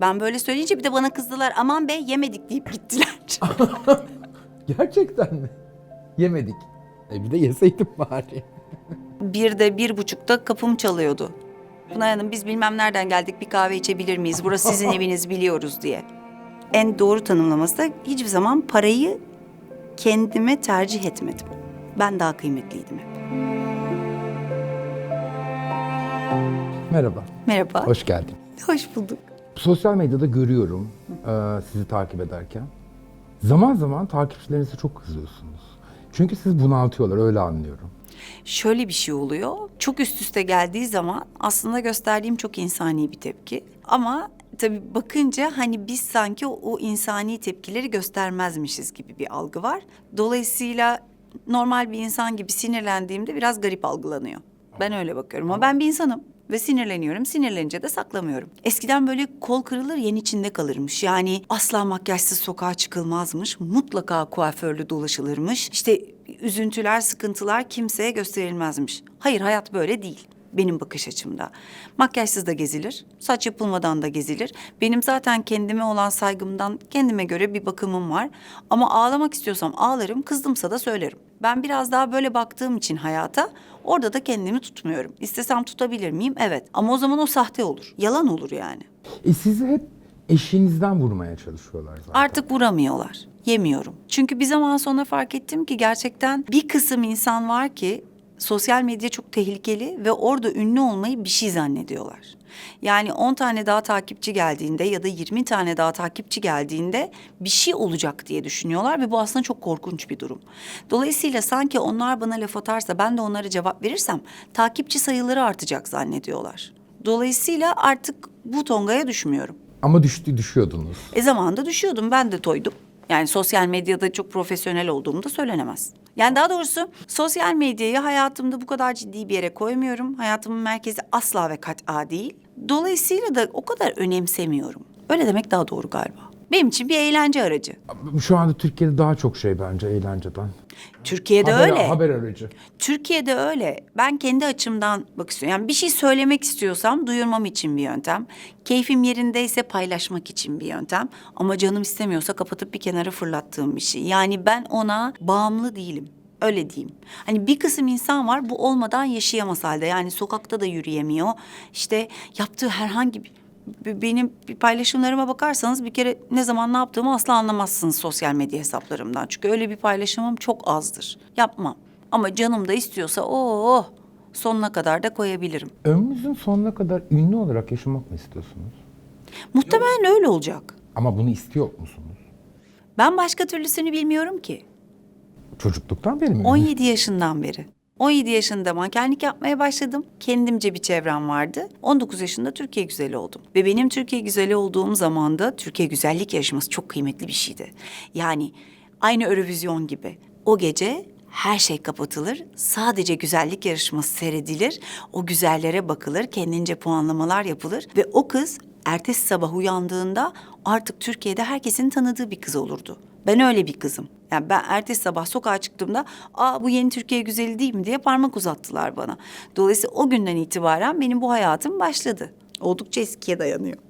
Ben böyle söyleyince bir de bana kızdılar. Aman be yemedik deyip gittiler. Gerçekten mi? Yemedik. E bir de yeseydim bari. bir de bir buçukta kapım çalıyordu. Pınar Hanım biz bilmem nereden geldik bir kahve içebilir miyiz? Burası sizin eviniz biliyoruz diye. En doğru tanımlaması da hiçbir zaman parayı kendime tercih etmedim. Ben daha kıymetliydim hep. Merhaba, Merhaba. hoş geldin. Hoş bulduk. Sosyal medyada görüyorum e, sizi takip ederken. Zaman zaman takipçilerinize çok kızıyorsunuz. Çünkü sizi bunaltıyorlar, öyle anlıyorum. Şöyle bir şey oluyor. Çok üst üste geldiği zaman aslında gösterdiğim çok insani bir tepki. Ama tabii bakınca hani biz sanki o, o insani tepkileri göstermezmişiz gibi bir algı var. Dolayısıyla normal bir insan gibi sinirlendiğimde biraz garip algılanıyor. Ben öyle bakıyorum ama ben bir insanım ve sinirleniyorum. Sinirlenince de saklamıyorum. Eskiden böyle kol kırılır yen içinde kalırmış. Yani asla makyajsız sokağa çıkılmazmış. Mutlaka kuaförlü dolaşılırmış. İşte üzüntüler, sıkıntılar kimseye gösterilmezmiş. Hayır hayat böyle değil benim bakış açımda. Makyajsız da gezilir, saç yapılmadan da gezilir. Benim zaten kendime olan saygımdan kendime göre bir bakımım var. Ama ağlamak istiyorsam ağlarım, kızdımsa da söylerim. Ben biraz daha böyle baktığım için hayata orada da kendimi tutmuyorum. İstesem tutabilir miyim? Evet. Ama o zaman o sahte olur. Yalan olur yani. E sizi hep eşinizden vurmaya çalışıyorlar zaten. Artık vuramıyorlar. Yemiyorum. Çünkü bir zaman sonra fark ettim ki gerçekten bir kısım insan var ki sosyal medya çok tehlikeli ve orada ünlü olmayı bir şey zannediyorlar. Yani 10 tane daha takipçi geldiğinde ya da 20 tane daha takipçi geldiğinde bir şey olacak diye düşünüyorlar ve bu aslında çok korkunç bir durum. Dolayısıyla sanki onlar bana laf atarsa ben de onlara cevap verirsem takipçi sayıları artacak zannediyorlar. Dolayısıyla artık bu tongaya düşmüyorum. Ama düştü düşüyordunuz. E zamanında düşüyordum. Ben de toydum. Yani sosyal medyada çok profesyonel olduğum da söylenemez. Yani daha doğrusu sosyal medyayı hayatımda bu kadar ciddi bir yere koymuyorum. Hayatımın merkezi asla ve kat'a değil. Dolayısıyla da o kadar önemsemiyorum. Öyle demek daha doğru galiba. Benim için bir eğlence aracı. Şu anda Türkiye'de daha çok şey bence eğlenceden. Türkiye'de haber, öyle. Haber aracı. Türkiye'de öyle. Ben kendi açımdan bak istiyorum. Yani bir şey söylemek istiyorsam duyurmam için bir yöntem. Keyfim yerindeyse paylaşmak için bir yöntem. Ama canım istemiyorsa kapatıp bir kenara fırlattığım bir şey. Yani ben ona bağımlı değilim. Öyle diyeyim. Hani bir kısım insan var bu olmadan yaşayamaz halde. Yani sokakta da yürüyemiyor. İşte yaptığı herhangi bir benim paylaşımlarıma bakarsanız bir kere ne zaman ne yaptığımı asla anlamazsınız sosyal medya hesaplarımdan. Çünkü öyle bir paylaşımım çok azdır. Yapmam. Ama canım da istiyorsa o sonuna kadar da koyabilirim. Ömrünüzün sonuna kadar ünlü olarak yaşamak mı istiyorsunuz? Muhtemelen öyle olacak. Ama bunu istiyor musunuz? Ben başka türlüsünü bilmiyorum ki. Çocukluktan beri mi? 17 yaşından beri. 17 yaşında mankenlik yapmaya başladım. Kendimce bir çevrem vardı. 19 yaşında Türkiye güzeli oldum. Ve benim Türkiye güzeli olduğum zaman da Türkiye güzellik yarışması çok kıymetli bir şeydi. Yani aynı Eurovision gibi. O gece her şey kapatılır. Sadece güzellik yarışması seyredilir. O güzellere bakılır. Kendince puanlamalar yapılır. Ve o kız ertesi sabah uyandığında artık Türkiye'de herkesin tanıdığı bir kız olurdu. Ben öyle bir kızım. Yani ben ertesi sabah sokağa çıktığımda aa bu yeni Türkiye güzeli değil mi diye parmak uzattılar bana. Dolayısıyla o günden itibaren benim bu hayatım başladı. Oldukça eskiye dayanıyor.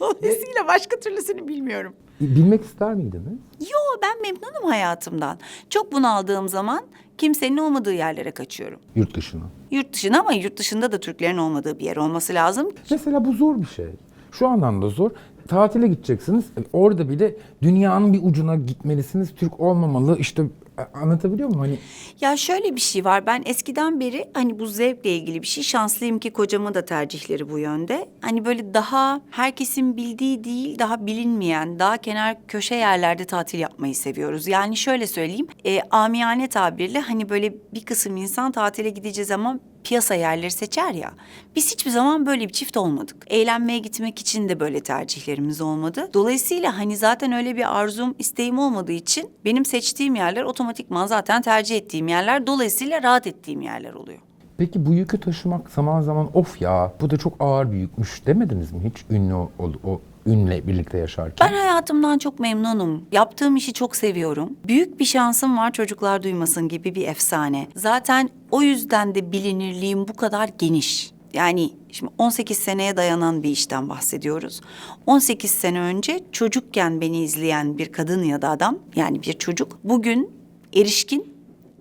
Dolayısıyla başka türlüsünü bilmiyorum. Bilmek ister miydiniz? Yo ben memnunum hayatımdan. Çok bunaldığım zaman kimsenin olmadığı yerlere kaçıyorum. Yurt dışına. Yurt dışına ama yurt dışında da Türklerin olmadığı bir yer olması lazım. Mesela bu zor bir şey. Şu anlamda zor. Tatile gideceksiniz. E, Orada bile dünyanın bir ucuna gitmelisiniz. Türk olmamalı. İşte e, anlatabiliyor muyum? Hani Ya şöyle bir şey var. Ben eskiden beri hani bu zevkle ilgili bir şey. Şanslıyım ki kocamın da tercihleri bu yönde. Hani böyle daha herkesin bildiği değil, daha bilinmeyen, daha kenar köşe yerlerde tatil yapmayı seviyoruz. Yani şöyle söyleyeyim. E, amiyane tabirle hani böyle bir kısım insan tatile gideceği zaman piyasa yerleri seçer ya. Biz hiçbir zaman böyle bir çift olmadık. Eğlenmeye gitmek için de böyle tercihlerimiz olmadı. Dolayısıyla hani zaten öyle bir arzum, isteğim olmadığı için benim seçtiğim yerler otomatikman zaten tercih ettiğim yerler. Dolayısıyla rahat ettiğim yerler oluyor. peki bu yükü taşımak zaman zaman of ya bu da çok ağır bir yükmüş demediniz mi hiç ünlü o, o ünle birlikte yaşarken? Ben hayatımdan çok memnunum. Yaptığım işi çok seviyorum. Büyük bir şansım var çocuklar duymasın gibi bir efsane. Zaten o yüzden de bilinirliğim bu kadar geniş. Yani şimdi 18 seneye dayanan bir işten bahsediyoruz. 18 sene önce çocukken beni izleyen bir kadın ya da adam yani bir çocuk bugün erişkin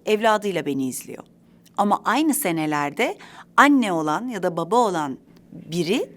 evladıyla beni izliyor. Ama aynı senelerde anne olan ya da baba olan biri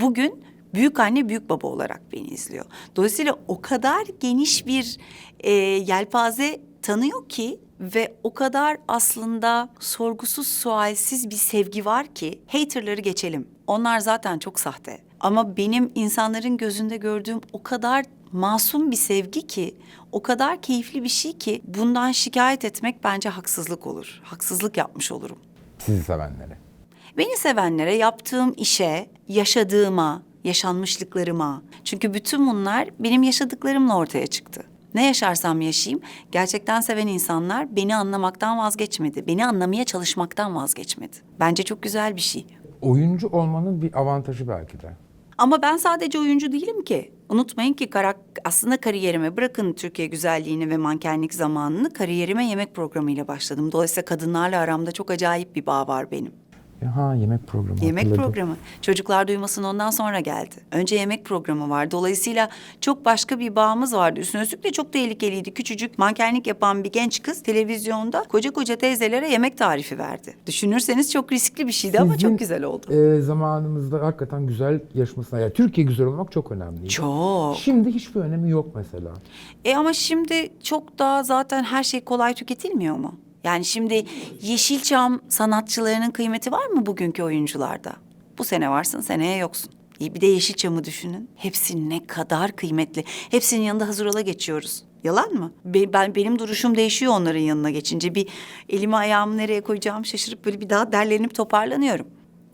bugün büyük anne büyük baba olarak beni izliyor. Dolayısıyla o kadar geniş bir e, yelpaze tanıyor ki ve o kadar aslında sorgusuz sualsiz bir sevgi var ki haterları geçelim. Onlar zaten çok sahte. Ama benim insanların gözünde gördüğüm o kadar masum bir sevgi ki, o kadar keyifli bir şey ki bundan şikayet etmek bence haksızlık olur. Haksızlık yapmış olurum. Sizi sevenlere. Beni sevenlere yaptığım işe, yaşadığıma, yaşanmışlıklarıma. Çünkü bütün bunlar benim yaşadıklarımla ortaya çıktı. Ne yaşarsam yaşayayım, gerçekten seven insanlar beni anlamaktan vazgeçmedi. Beni anlamaya çalışmaktan vazgeçmedi. Bence çok güzel bir şey. Oyuncu olmanın bir avantajı belki de. Ama ben sadece oyuncu değilim ki. Unutmayın ki karak aslında kariyerime bırakın Türkiye güzelliğini ve mankenlik zamanını kariyerime yemek programıyla başladım. Dolayısıyla kadınlarla aramda çok acayip bir bağ var benim. Ha yemek programı. Yemek hatırladım. programı. Çocuklar duymasın ondan sonra geldi. Önce yemek programı var. Dolayısıyla çok başka bir bağımız vardı. Üstüne üstlük de çok tehlikeliydi. Küçücük mankenlik yapan bir genç kız televizyonda koca koca teyzelere yemek tarifi verdi. Düşünürseniz çok riskli bir şeydi ama Sizin, çok güzel oldu. e, zamanımızda hakikaten güzel yarışmasına, yani Türkiye güzel olmak çok önemli. Çok. Şimdi hiçbir önemi yok mesela. E ama şimdi çok daha zaten her şey kolay tüketilmiyor mu? Yani şimdi Yeşilçam sanatçılarının kıymeti var mı bugünkü oyuncularda? Bu sene varsın, seneye yoksun. Bir de Yeşilçam'ı düşünün. Hepsi ne kadar kıymetli. Hepsinin yanında hazır ola geçiyoruz. Yalan mı? Be- ben benim duruşum değişiyor onların yanına geçince. Bir elimi ayağımı nereye koyacağımı şaşırıp böyle bir daha derlenip toparlanıyorum.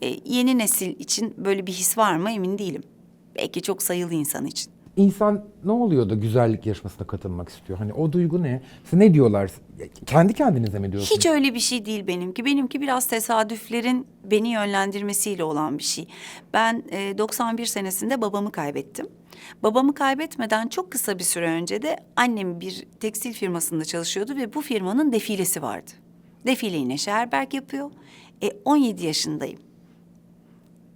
E, yeni nesil için böyle bir his var mı emin değilim. Belki çok sayılı insan için. İnsan ne oluyor da güzellik yarışmasına katılmak istiyor? Hani o duygu ne? Siz ne diyorlar? Kendi kendinize mi diyorsunuz? Hiç öyle bir şey değil benimki. Benimki biraz tesadüflerin beni yönlendirmesiyle olan bir şey. Ben e, 91 senesinde babamı kaybettim. Babamı kaybetmeden çok kısa bir süre önce de annem bir tekstil firmasında çalışıyordu ve bu firmanın defilesi vardı. Defileyi Neşe Erberk yapıyor. E 17 yaşındayım.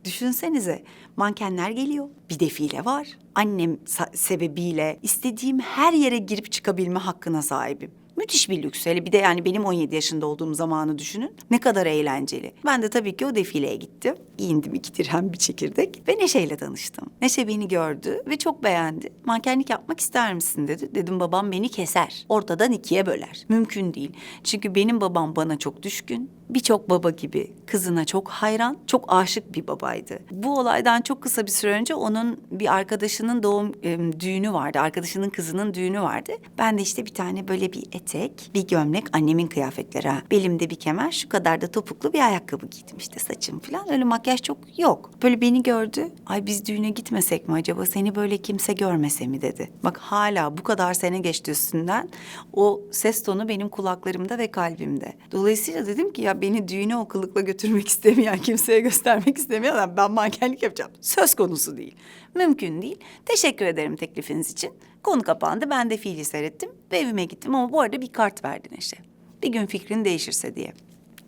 Düşünsenize mankenler geliyor. Bir defile var. Annem sebebiyle istediğim her yere girip çıkabilme hakkına sahibim. Müthiş bir lüks. Hele bir de yani benim 17 yaşında olduğum zamanı düşünün. Ne kadar eğlenceli. Ben de tabii ki o defileye gittim. Giyindim iki dirhem bir çekirdek ve Neşe ile tanıştım. Neşe beni gördü ve çok beğendi. Mankenlik yapmak ister misin dedi. Dedim babam beni keser. Ortadan ikiye böler. Mümkün değil. Çünkü benim babam bana çok düşkün. Birçok baba gibi kızına çok hayran, çok aşık bir babaydı. Bu olaydan çok kısa bir süre önce onun bir arkadaşının doğum em, düğünü vardı. Arkadaşının kızının düğünü vardı. Ben de işte bir tane böyle bir etek, bir gömlek, annemin kıyafetleri. Belimde bir kemer, şu kadar da topuklu bir ayakkabı giydim işte saçım falan. Öyle makyaj çok yok. Böyle beni gördü. Ay biz düğüne gitmesek mi acaba? Seni böyle kimse görmese mi dedi. Bak hala bu kadar sene geçti üstünden. O ses tonu benim kulaklarımda ve kalbimde. Dolayısıyla dedim ki ya beni düğüne o götürmek istemeyen, kimseye göstermek istemeyen ben mankenlik yapacağım. Söz konusu değil. Mümkün değil. Teşekkür ederim teklifiniz için. Konu kapandı. Ben de fiili seyrettim ve evime gittim ama bu arada bir kart verdi Neşe. Bir gün fikrin değişirse diye.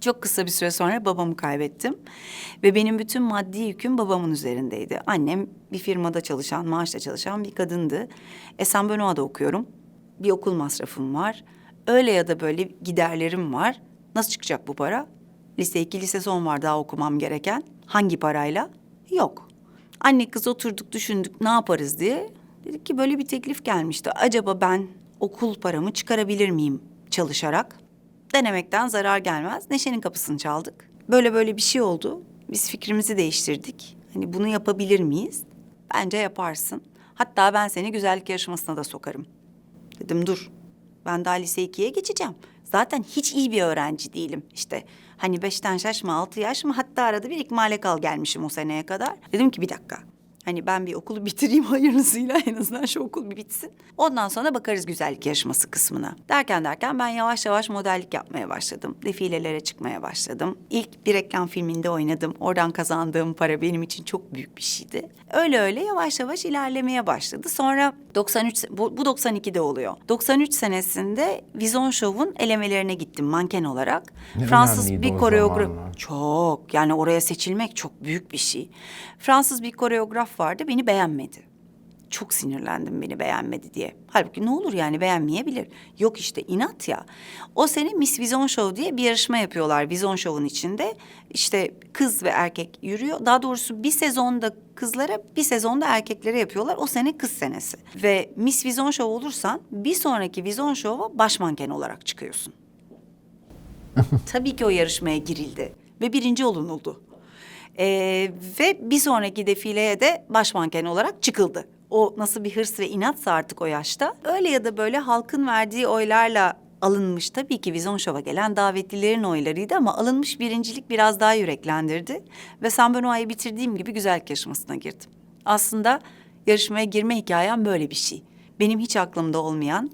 Çok kısa bir süre sonra babamı kaybettim. Ve benim bütün maddi yüküm babamın üzerindeydi. Annem bir firmada çalışan, maaşla çalışan bir kadındı. Esenbonoa'da okuyorum. Bir okul masrafım var. Öyle ya da böyle giderlerim var. Nasıl çıkacak bu para? Lise iki, lise son var daha okumam gereken. Hangi parayla? Yok. Anne kız oturduk düşündük ne yaparız diye. Dedik ki böyle bir teklif gelmişti. Acaba ben okul paramı çıkarabilir miyim çalışarak? Denemekten zarar gelmez. Neşe'nin kapısını çaldık. Böyle böyle bir şey oldu. Biz fikrimizi değiştirdik. Hani bunu yapabilir miyiz? Bence yaparsın. Hatta ben seni güzellik yarışmasına da sokarım. Dedim dur. Ben daha lise ikiye geçeceğim. Zaten hiç iyi bir öğrenci değilim. İşte hani beşten şaşma, altı yaş mı? Hatta arada bir ikmale kal gelmişim o seneye kadar. Dedim ki bir dakika. Hani ben bir okulu bitireyim hayırlısıyla en azından şu okul bir bitsin. Ondan sonra bakarız güzellik yarışması kısmına. Derken derken ben yavaş yavaş modellik yapmaya başladım. Defilelere çıkmaya başladım. İlk bir reklam filminde oynadım. Oradan kazandığım para benim için çok büyük bir şeydi. Öyle öyle yavaş yavaş ilerlemeye başladı. Sonra 93 bu, bu 92'de oluyor. 93 senesinde Vizon Show'un elemelerine gittim manken olarak. Ne Fransız bir koreograf çok yani oraya seçilmek çok büyük bir şey. Fransız bir koreograf vardı beni beğenmedi. Çok sinirlendim beni beğenmedi diye. Halbuki ne olur yani beğenmeyebilir. Yok işte inat ya. O sene Miss Vision Show diye bir yarışma yapıyorlar Vision Show'un içinde. İşte kız ve erkek yürüyor. Daha doğrusu bir sezonda kızlara bir sezonda erkeklere yapıyorlar. O sene kız senesi. Ve Miss Vision Show olursan bir sonraki Vision Show'a baş manken olarak çıkıyorsun. Tabii ki o yarışmaya girildi ve birinci olunuldu. Ee, ve bir sonraki defileye de baş olarak çıkıldı. O nasıl bir hırs ve inatsa artık o yaşta. Öyle ya da böyle halkın verdiği oylarla alınmış tabii ki Vizon Show'a gelen davetlilerin oylarıydı ama alınmış birincilik biraz daha yüreklendirdi. Ve San Benoît'ı bitirdiğim gibi güzellik yarışmasına girdim. Aslında yarışmaya girme hikayem böyle bir şey. Benim hiç aklımda olmayan,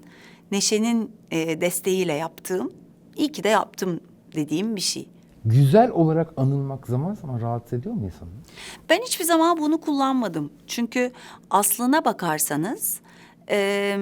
Neşe'nin e, desteğiyle yaptığım, iyi ki de yaptım dediğim bir şey. Güzel olarak anılmak zaman zaman rahatsız ediyor mu insanı? Ben hiçbir zaman bunu kullanmadım. Çünkü aslına bakarsanız e,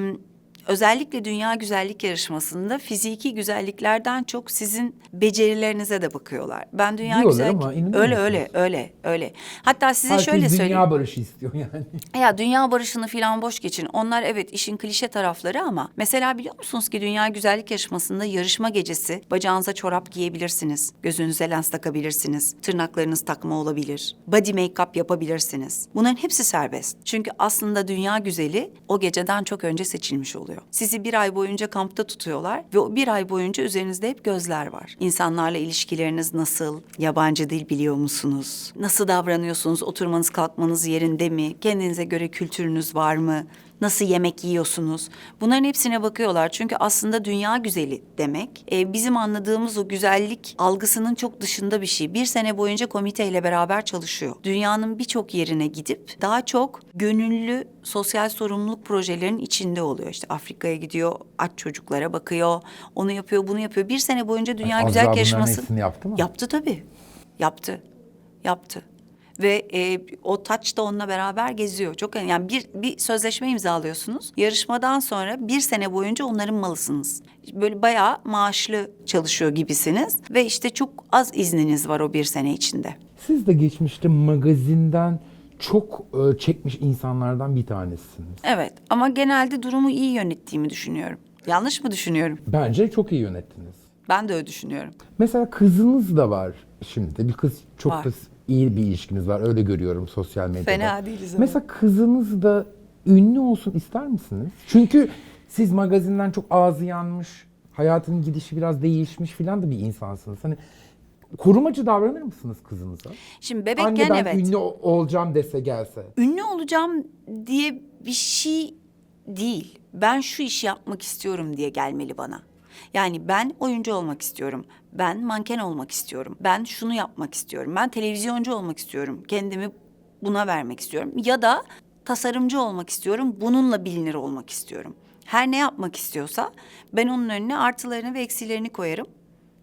özellikle dünya güzellik yarışmasında fiziki güzelliklerden çok sizin becerilerinize de bakıyorlar. Ben dünya Diyorlar güzellik ama inanıyor öyle musunuz? öyle öyle öyle. Hatta size Herkes şöyle dünya söyleyeyim. barışı istiyor yani. Ya dünya barışını falan boş geçin. Onlar evet işin klişe tarafları ama mesela biliyor musunuz ki dünya güzellik yarışmasında yarışma gecesi bacağınıza çorap giyebilirsiniz. Gözünüze lens takabilirsiniz. Tırnaklarınız takma olabilir. Body make-up yapabilirsiniz. Bunların hepsi serbest. Çünkü aslında dünya güzeli o geceden çok önce seçilmiş oluyor. Sizi bir ay boyunca kampta tutuyorlar ve o bir ay boyunca üzerinizde hep gözler var. İnsanlarla ilişkileriniz nasıl? Yabancı dil biliyor musunuz? Nasıl davranıyorsunuz? Oturmanız kalkmanız yerinde mi? Kendinize göre kültürünüz var mı? Nasıl yemek yiyorsunuz? Bunların hepsine bakıyorlar. Çünkü aslında dünya güzeli demek e, bizim anladığımız o güzellik algısının çok dışında bir şey. Bir sene boyunca komiteyle beraber çalışıyor. Dünyanın birçok yerine gidip daha çok gönüllü sosyal sorumluluk projelerinin içinde oluyor. İşte Afrika'ya gidiyor, aç çocuklara bakıyor, onu yapıyor, bunu yapıyor. Bir sene boyunca dünya Azra güzel yarışması yaptı mı? Yaptı tabii. Yaptı. Yaptı. Ve e, o taç da onunla beraber geziyor. Çok yani bir bir sözleşme imzalıyorsunuz. Yarışmadan sonra bir sene boyunca onların malısınız. Böyle bayağı maaşlı çalışıyor gibisiniz ve işte çok az izniniz var o bir sene içinde. Siz de geçmişte magazinden çok e, çekmiş insanlardan bir tanesiniz. Evet ama genelde durumu iyi yönettiğimi düşünüyorum. Yanlış mı düşünüyorum? Bence çok iyi yönettiniz. Ben de öyle düşünüyorum. Mesela kızınız da var şimdi. Bir kız çok Var. da iyi bir ilişkiniz var. Öyle görüyorum sosyal medyada. Fena değiliz ama. Mesela kızınız da ünlü olsun ister misiniz? Çünkü siz magazinden çok ağzı yanmış, hayatının gidişi biraz değişmiş filan da bir insansınız. Hani korumacı davranır mısınız kızınıza? Şimdi bebekken Anne ben evet. ünlü ol- olacağım dese gelse. ünlü olacağım diye bir şey değil. Ben şu işi yapmak istiyorum diye gelmeli bana. Yani ben oyuncu olmak istiyorum. Ben manken olmak istiyorum. Ben şunu yapmak istiyorum. Ben televizyoncu olmak istiyorum. Kendimi buna vermek istiyorum. Ya da tasarımcı olmak istiyorum. Bununla bilinir olmak istiyorum. Her ne yapmak istiyorsa ben onun önüne artılarını ve eksilerini koyarım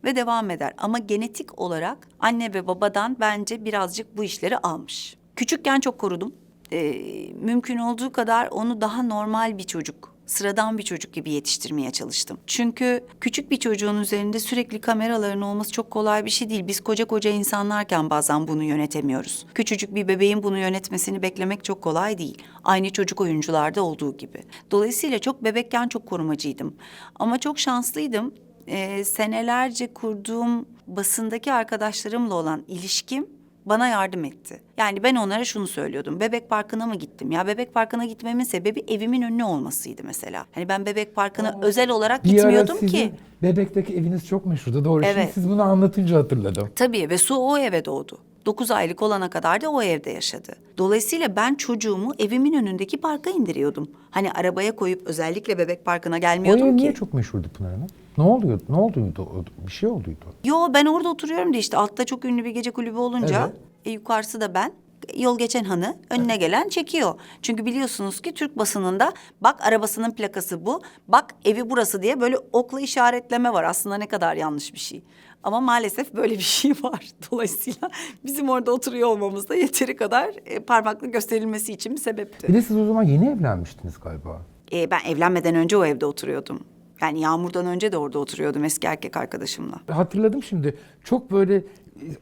ve devam eder. Ama genetik olarak anne ve babadan bence birazcık bu işleri almış. Küçükken çok korudum. Ee, mümkün olduğu kadar onu daha normal bir çocuk, sıradan bir çocuk gibi yetiştirmeye çalıştım. Çünkü küçük bir çocuğun üzerinde sürekli kameraların olması çok kolay bir şey değil. Biz koca koca insanlarken bazen bunu yönetemiyoruz. Küçücük bir bebeğin bunu yönetmesini beklemek çok kolay değil. Aynı çocuk oyuncularda olduğu gibi. Dolayısıyla çok bebekken çok korumacıydım. Ama çok şanslıydım e, senelerce kurduğum basındaki arkadaşlarımla olan ilişkim bana yardım etti. Yani ben onlara şunu söylüyordum. Bebek Parkı'na mı gittim? Ya Bebek Parkı'na gitmemin sebebi evimin önüne olmasıydı mesela. Hani ben Bebek Parkı'na özel olarak Bir ara gitmiyordum sizin ki. bebekteki eviniz çok meşhurdu. Doğru. Şimdi Evet. siz bunu anlatınca hatırladım. Tabii ve Su o eve doğdu. Dokuz aylık olana kadar da o evde yaşadı. Dolayısıyla ben çocuğumu evimin önündeki parka indiriyordum. Hani arabaya koyup özellikle bebek parkına O gelmiyordum ev ki. niye çok meşhurdu Pınar Hanım? Ne oluyor? Ne olduydu? Bir şey olduydu. Yo ben orada oturuyorum da işte altta çok ünlü bir gece kulübü olunca Evet. e, yukarısı da ben. yol geçen hanı önüne gelen çekiyor. Çünkü biliyorsunuz ki Türk basınında bak arabasının plakası bu, bak evi burası diye böyle okla işaretleme var. Aslında ne kadar yanlış bir şey. Ama maalesef böyle bir şey var. Dolayısıyla bizim orada oturuyor olmamız da yeteri kadar e, parmakla gösterilmesi için bir sebepti. Bir de siz o zaman yeni evlenmiştiniz galiba. E, ben evlenmeden önce o evde oturuyordum. Yani Yağmur'dan önce de orada oturuyordum eski erkek arkadaşımla. Hatırladım şimdi. Çok böyle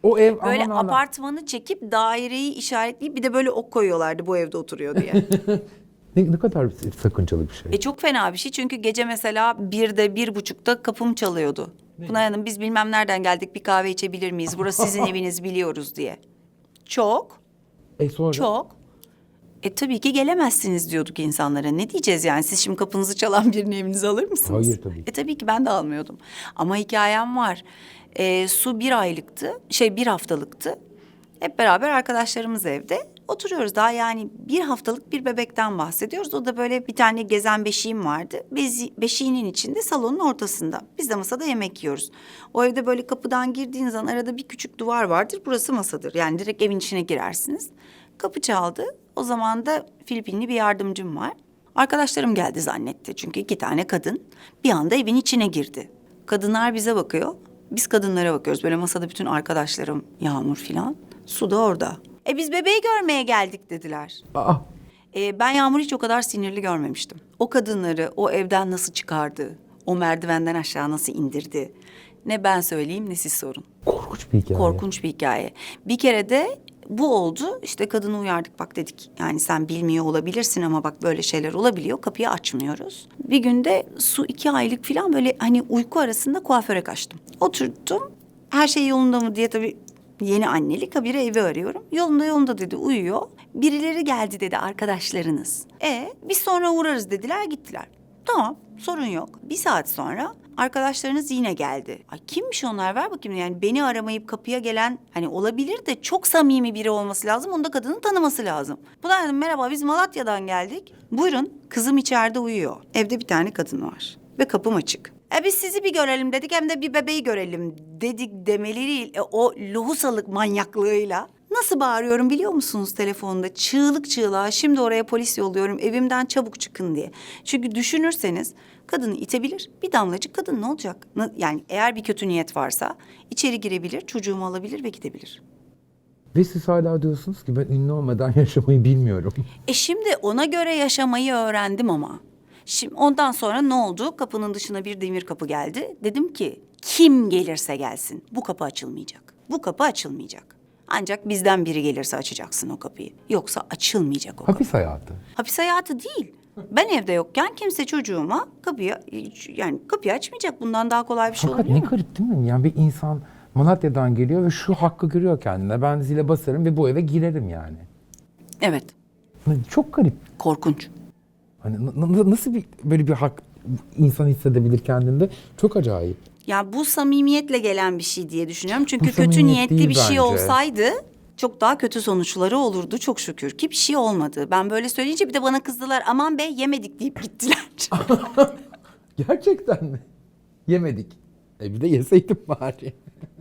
o ev Böyle aman Allah'ım. apartmanı çekip daireyi işaretleyip bir de böyle ok koyuyorlardı bu evde oturuyor diye. Ne, ne kadar sakıncalı bir şey. e çok fena bir şey çünkü gece mesela birde bir buçukta kapım çalıyordu. Pınar Hanım biz bilmem nereden geldik bir kahve içebilir miyiz? Burası sizin eviniz biliyoruz diye. Çok, E sonra? çok. E tabii ki gelemezsiniz diyorduk insanlara. Ne diyeceğiz yani? Siz şimdi kapınızı çalan birini evinize alır mısınız? Hayır, tabii. E tabii ki ben de almıyordum. Ama hikayem var. E, su bir aylıktı, şey bir haftalıktı. Hep beraber arkadaşlarımız evde oturuyoruz. Daha yani bir haftalık bir bebekten bahsediyoruz. O da böyle bir tane gezen beşiğim vardı. Bezi, beşiğinin içinde salonun ortasında. Biz de masada yemek yiyoruz. O evde böyle kapıdan girdiğiniz zaman arada bir küçük duvar vardır. Burası masadır. Yani direkt evin içine girersiniz. Kapı çaldı. O zaman da Filipinli bir yardımcım var. Arkadaşlarım geldi zannetti. Çünkü iki tane kadın bir anda evin içine girdi. Kadınlar bize bakıyor. Biz kadınlara bakıyoruz. Böyle masada bütün arkadaşlarım Yağmur filan. Su da orada. E biz bebeği görmeye geldik dediler. Aa, E, ben Yağmur'u hiç o kadar sinirli görmemiştim. O kadınları o evden nasıl çıkardı? O merdivenden aşağı nasıl indirdi? Ne ben söyleyeyim ne siz sorun. korkunç bir hikaye. Korkunç bir hikaye. Bir kere de bu oldu. İşte kadını uyardık bak dedik. Yani sen bilmiyor olabilirsin ama bak böyle şeyler olabiliyor. Kapıyı açmıyoruz. Bir günde su iki aylık falan böyle hani uyku arasında kuaföre kaçtım. Oturdum. Her şey yolunda mı diye tabii yeni annelik habire evi arıyorum. Yolunda yolunda dedi uyuyor. Birileri geldi dedi arkadaşlarınız. E biz sonra uğrarız dediler gittiler. Tamam sorun yok. Bir saat sonra arkadaşlarınız yine geldi. Ay kimmiş onlar ver bakayım yani beni aramayıp kapıya gelen hani olabilir de çok samimi biri olması lazım. Onu da kadının tanıması lazım. Buna dedim merhaba biz Malatya'dan geldik. Buyurun kızım içeride uyuyor. Evde bir tane kadın var ve kapım açık. E biz sizi bir görelim dedik hem de bir bebeği görelim dedik demeleri e, o lohusalık manyaklığıyla Nasıl bağırıyorum biliyor musunuz telefonda? Çığlık çığlığa şimdi oraya polis yolluyorum evimden çabuk çıkın diye. Çünkü düşünürseniz kadını itebilir. Bir damlacık kadın ne olacak? Yani eğer bir kötü niyet varsa içeri girebilir, çocuğumu alabilir ve gidebilir. Ve siz hala diyorsunuz ki ben ünlü olmadan yaşamayı bilmiyorum. E şimdi ona göre yaşamayı öğrendim ama. Şimdi ondan sonra ne oldu? Kapının dışına bir demir kapı geldi. Dedim ki kim gelirse gelsin bu kapı açılmayacak. Bu kapı açılmayacak. Ancak bizden biri gelirse açacaksın o kapıyı. Yoksa açılmayacak o kapı. Hapis hayatı. Hapis hayatı değil. Ben evde yokken kimse çocuğuma kapıyı yani kapıyı açmayacak. Bundan daha kolay bir şey Fakat olabilir ne mi? garip değil mi? Yani bir insan Malatya'dan geliyor ve şu hakkı görüyor kendine. Ben zile basarım ve bu eve girerim yani. Evet. Çok garip. Korkunç. Hani na- na- nasıl bir böyle bir hak insan hissedebilir kendinde? Çok acayip. Ya bu samimiyetle gelen bir şey diye düşünüyorum. Çünkü Bu kötü niyetli bir şey bence. olsaydı çok daha kötü sonuçları olurdu çok şükür ki bir şey olmadı. Ben böyle söyleyince bir de bana kızdılar aman be yemedik deyip gittiler. Gerçekten mi? Yemedik. E bir de yeseydim bari.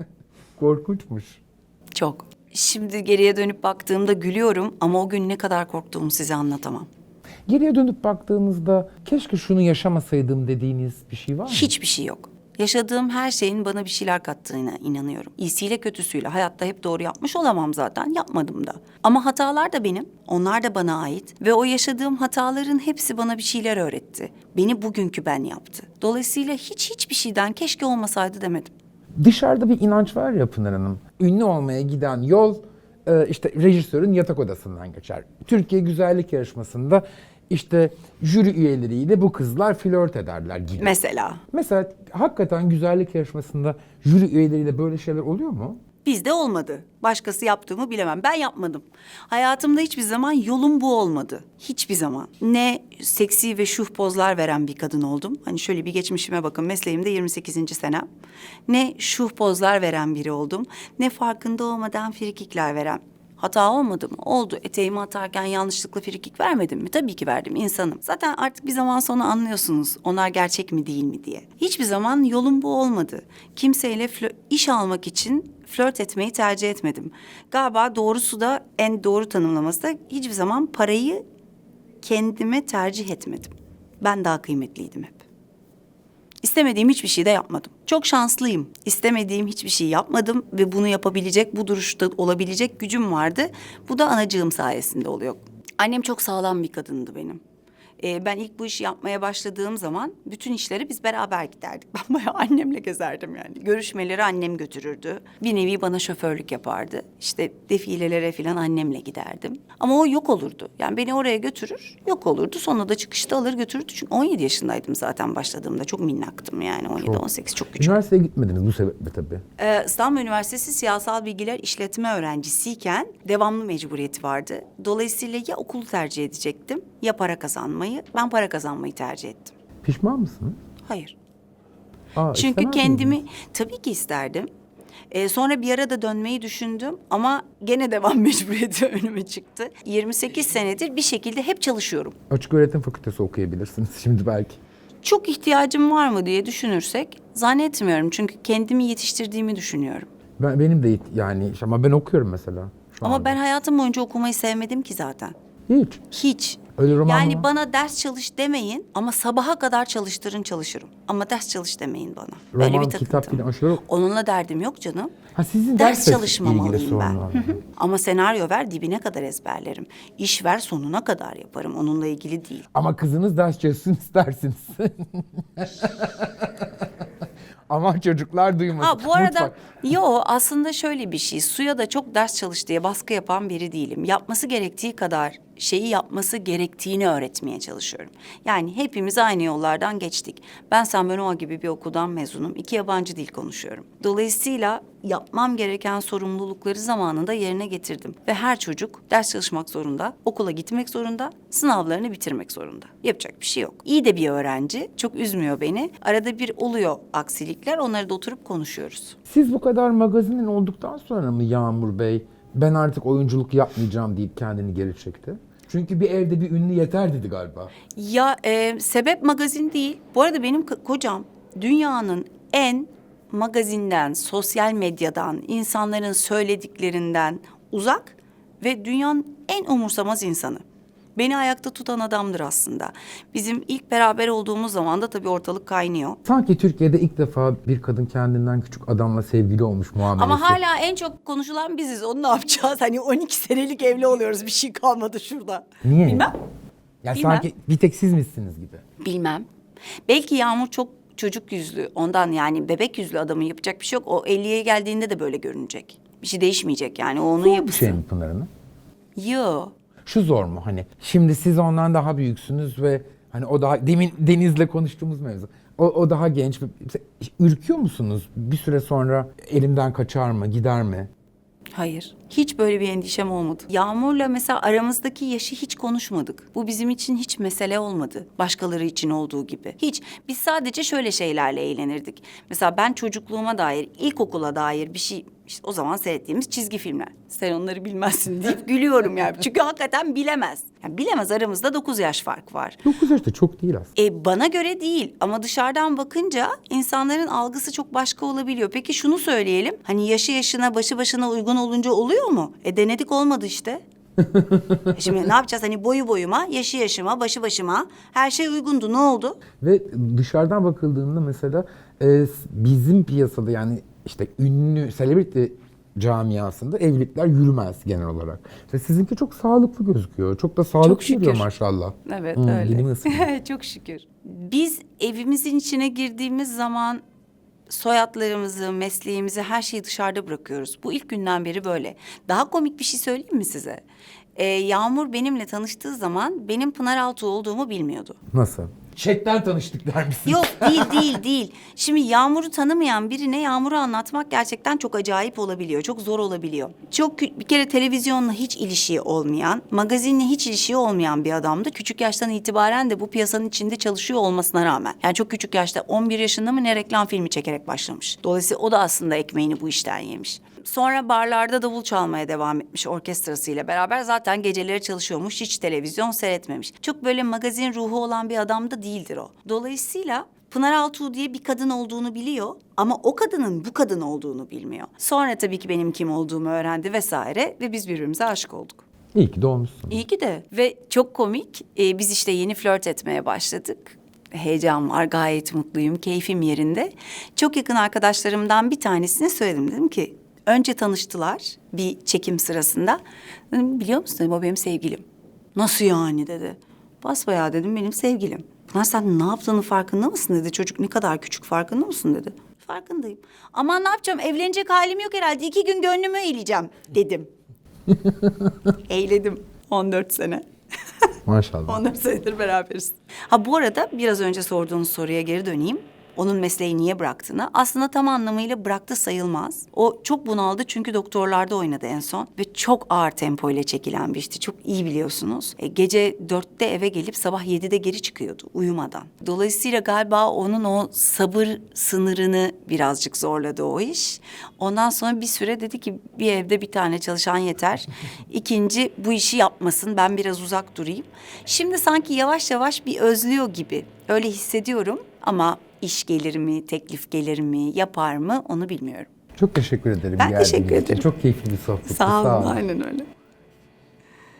Korkunçmuş. çok. Şimdi geriye dönüp baktığımda gülüyorum ama o gün ne kadar korktuğumu size anlatamam. Geriye dönüp baktığınızda keşke şunu yaşamasaydım dediğiniz bir şey var mı? Hiçbir şey yok. Yaşadığım her şeyin bana bir şeyler kattığına inanıyorum. İyisiyle kötüsüyle hayatta hep doğru yapmış olamam zaten. Yapmadım da. Ama hatalar da benim. Onlar da bana ait. Ve o yaşadığım hataların hepsi bana bir şeyler öğretti. Beni bugünkü ben yaptı. Dolayısıyla hiç hiçbir şeyden keşke olmasaydı demedim. Dışarıda bir inanç var ya Pınar Hanım. Ünlü olmaya giden yol e, işte rejisörün yatak odasından geçer. Türkiye Güzellik Yarışması'nda işte jüri üyeleriyle bu kızlar flört ederler gibi. Mesela Mesela hakikaten güzellik yarışmasında jüri üyeleriyle böyle şeyler oluyor mu? bizde olmadı. Başkası yaptığımı bilemem. Ben yapmadım. Hayatımda hiçbir zaman yolum bu olmadı. Hiçbir zaman. Ne seksi ve şuh pozlar veren bir kadın oldum. Hani şöyle bir geçmişime bakın. Mesleğimde 28. senem. Ne şuh pozlar veren biri oldum. Ne farkında olmadan frikikler veren. Hata olmadı mı? Oldu. Eteğimi atarken yanlışlıkla frikik vermedim mi? Tabii ki verdim. insanım. Zaten artık bir zaman sonra anlıyorsunuz. Onlar gerçek mi değil mi diye. Hiçbir zaman yolum bu olmadı. Kimseyle iş almak için flört etmeyi tercih etmedim. Galiba doğrusu da en doğru tanımlaması da hiçbir zaman parayı kendime tercih etmedim. Ben daha kıymetliydim hep. İstemediğim hiçbir şey de yapmadım. Çok şanslıyım. İstemediğim hiçbir şey yapmadım ve bunu yapabilecek, bu duruşta olabilecek gücüm vardı. Bu da anacığım sayesinde oluyor. Annem çok sağlam bir kadındı benim. Ee, ben ilk bu işi yapmaya başladığım zaman bütün işleri biz beraber giderdik. Ben bayağı annemle gezerdim yani. Görüşmeleri annem götürürdü. Bir nevi bana şoförlük yapardı. İşte defilelere falan annemle giderdim. Ama o yok olurdu. Yani beni oraya götürür, yok olurdu. Sonra da çıkışta alır götürürdü. Çünkü 17 yaşındaydım zaten başladığımda. Çok minnaktım yani 17-18 çok küçük. Üniversiteye gitmediniz bu sebeple tabii. Ee, İstanbul Üniversitesi Siyasal Bilgiler İşletme öğrencisiyken devamlı mecburiyeti vardı. Dolayısıyla ya okulu tercih edecektim ya para kazanmayı. Ben para kazanmayı tercih ettim. Pişman mısınız? Hayır. Aa, Çünkü kendimi miydiniz? tabii ki isterdim. Ee, sonra bir ara da dönmeyi düşündüm ama gene devam mecburiyeti önüme çıktı. 28 senedir bir şekilde hep çalışıyorum. Açık öğretim fakültesi okuyabilirsiniz şimdi belki. Çok ihtiyacım var mı diye düşünürsek zannetmiyorum. Çünkü kendimi yetiştirdiğimi düşünüyorum. Ben, benim de yani ama ben okuyorum mesela. Ama anda. ben hayatım boyunca okumayı sevmedim ki zaten. Hiç. Hiç. Öyle roman yani mı? bana ders çalış demeyin ama sabaha kadar çalıştırın çalışırım. Ama ders çalış demeyin bana. Böyle Roman, bir takıntım. kitap filan aşırı... Onunla derdim yok canım. Ha sizin Ders dersle çalışmamalıyım ben. Ama senaryo ver dibine kadar ezberlerim. İş ver sonuna kadar yaparım. Onunla ilgili değil. Ama kızınız ders çalışsın istersiniz. Ama çocuklar duymasın. Ha bu arada Mutfak. yo aslında şöyle bir şey. Suya da çok ders çalış diye baskı yapan biri değilim. Yapması gerektiği kadar şeyi yapması gerektiğini öğretmeye çalışıyorum. Yani hepimiz aynı yollardan geçtik. Ben San Benoît gibi bir okuldan mezunum. İki yabancı dil konuşuyorum. Dolayısıyla yapmam gereken sorumlulukları zamanında yerine getirdim. Ve her çocuk ders çalışmak zorunda, okula gitmek zorunda, sınavlarını bitirmek zorunda. Yapacak bir şey yok. İyi de bir öğrenci, çok üzmüyor beni. Arada bir oluyor aksilikler, onları da oturup konuşuyoruz. Siz bu kadar magazinin olduktan sonra mı Yağmur Bey ben artık oyunculuk yapmayacağım deyip kendini geri çekti? Çünkü bir evde bir ünlü yeter dedi galiba. Ya e, sebep magazin değil. Bu arada benim kocam dünyanın en magazinden, sosyal medyadan, insanların söylediklerinden uzak ve dünyanın en umursamaz insanı. Beni ayakta tutan adamdır aslında. Bizim ilk beraber olduğumuz zaman da tabii ortalık kaynıyor. Sanki Türkiye'de ilk defa bir kadın kendinden küçük adamla sevgili olmuş muamelesi. Ama hala en çok konuşulan biziz. Onu ne yapacağız? Hani 12 senelik evli oluyoruz. Bir şey kalmadı şurada. Niye? Bilmem. Ya bilmem. sanki bir tek siz misiniz gibi. Bilmem. Belki Yağmur çok çocuk yüzlü. Ondan yani bebek yüzlü adamın yapacak bir şey yok. O 50'ye geldiğinde de böyle görünecek. Bir şey değişmeyecek yani. O onun Zor bir yapısı. şey mi Pınar Hanım? Yo. Şu zor mu hani? Şimdi siz ondan daha büyüksünüz ve hani o daha demin Deniz'le konuştuğumuz mevzu. O, o daha genç. Ürküyor musunuz? Bir süre sonra elimden kaçar mı, gider mi? Hayır. Hiç böyle bir endişem olmadı. Yağmur'la mesela aramızdaki yaşı hiç konuşmadık. Bu bizim için hiç mesele olmadı. Başkaları için olduğu gibi. Hiç. Biz sadece şöyle şeylerle eğlenirdik. Mesela ben çocukluğuma dair, ilkokula dair bir şey işte o zaman seyrettiğimiz çizgi filmler. Sen onları bilmezsin deyip gülüyorum yani. Çünkü hakikaten bilemez. Yani bilemez aramızda 9 yaş fark var. 9 yaşta çok değil aslında. E bana göre değil ama dışarıdan bakınca insanların algısı çok başka olabiliyor. Peki şunu söyleyelim. Hani yaşı yaşına başı başına uygun olunca oluyor mu? E denedik olmadı işte. E Şimdi ne yapacağız? Hani boyu boyuma, yaşı yaşıma, başı başıma her şey uygundu. Ne oldu? Ve dışarıdan bakıldığında mesela e, bizim piyasada yani işte ünlü, celebrity camiasında evlilikler yürümez genel olarak. Ve sizinki çok sağlıklı gözüküyor. Çok da sağlıklı şükür. yürüyor maşallah. Evet Hmm, öyle. Çok şükür. Biz evimizin içine girdiğimiz zaman soyadlarımızı, mesleğimizi, her şeyi dışarıda bırakıyoruz. Bu ilk günden beri böyle. Daha komik bir şey söyleyeyim mi size? Ee, Yağmur benimle tanıştığı zaman benim Pınar Altuğ olduğumu bilmiyordu. Nasıl? Chatten tanıştık der misin? Yok değil değil değil. Şimdi Yağmur'u tanımayan birine Yağmur'u anlatmak gerçekten çok acayip olabiliyor. Çok zor olabiliyor. Çok bir kere televizyonla hiç ilişiği olmayan, magazinle hiç ilişiği olmayan bir adamdı. Küçük yaştan itibaren de bu piyasanın içinde çalışıyor olmasına rağmen. Yani çok küçük yaşta 11 yaşında mı ne reklam filmi çekerek başlamış. Dolayısıyla o da aslında ekmeğini bu işten yemiş. Sonra barlarda davul çalmaya devam etmiş orkestrasıyla beraber. Zaten geceleri çalışıyormuş, hiç televizyon seyretmemiş. Çok böyle magazin ruhu olan bir adam da değildir o. Dolayısıyla Pınar Altuğ diye bir kadın olduğunu biliyor ama o kadının bu kadın olduğunu bilmiyor. Sonra tabii ki benim kim olduğumu öğrendi vesaire ve biz birbirimize aşık olduk. İyi ki doğmuşsun. İyi ki de ve çok komik. Ee, biz işte yeni flört etmeye başladık. Heyecan var, gayet mutluyum, keyfim yerinde. Çok yakın arkadaşlarımdan bir tanesine söyledim. Dedim ki önce tanıştılar bir çekim sırasında. Dedim biliyor musun dedim, o benim sevgilim. Nasıl yani dedi. Basbayağı dedim benim sevgilim. Pınar sen ne yaptığının farkında mısın dedi. Çocuk ne kadar küçük farkında mısın dedi. Farkındayım. Aman ne yapacağım evlenecek halim yok herhalde. İki gün gönlümü eğleyeceğim dedim. Eğledim 14 sene. Maşallah. 14 senedir beraberiz. Ha bu arada biraz önce sorduğunuz soruya geri döneyim. Onun mesleği niye bıraktığını aslında tam anlamıyla bıraktı sayılmaz. O çok bunaldı çünkü doktorlarda oynadı en son ve çok ağır tempo ile çekilen bir işti. Çok iyi biliyorsunuz. E, gece dörtte eve gelip sabah yedide geri çıkıyordu uyumadan. Dolayısıyla galiba onun o sabır sınırını birazcık zorladı o iş. Ondan sonra bir süre dedi ki bir evde bir tane çalışan yeter. İkinci bu işi yapmasın ben biraz uzak durayım. Şimdi sanki yavaş yavaş bir özlüyor gibi. Öyle hissediyorum ama iş gelir mi, teklif gelir mi, yapar mı onu bilmiyorum. Çok teşekkür ederim Ben teşekkür için. ederim. Çok keyifli bir sohbetti. Sağ olun, aynen öyle.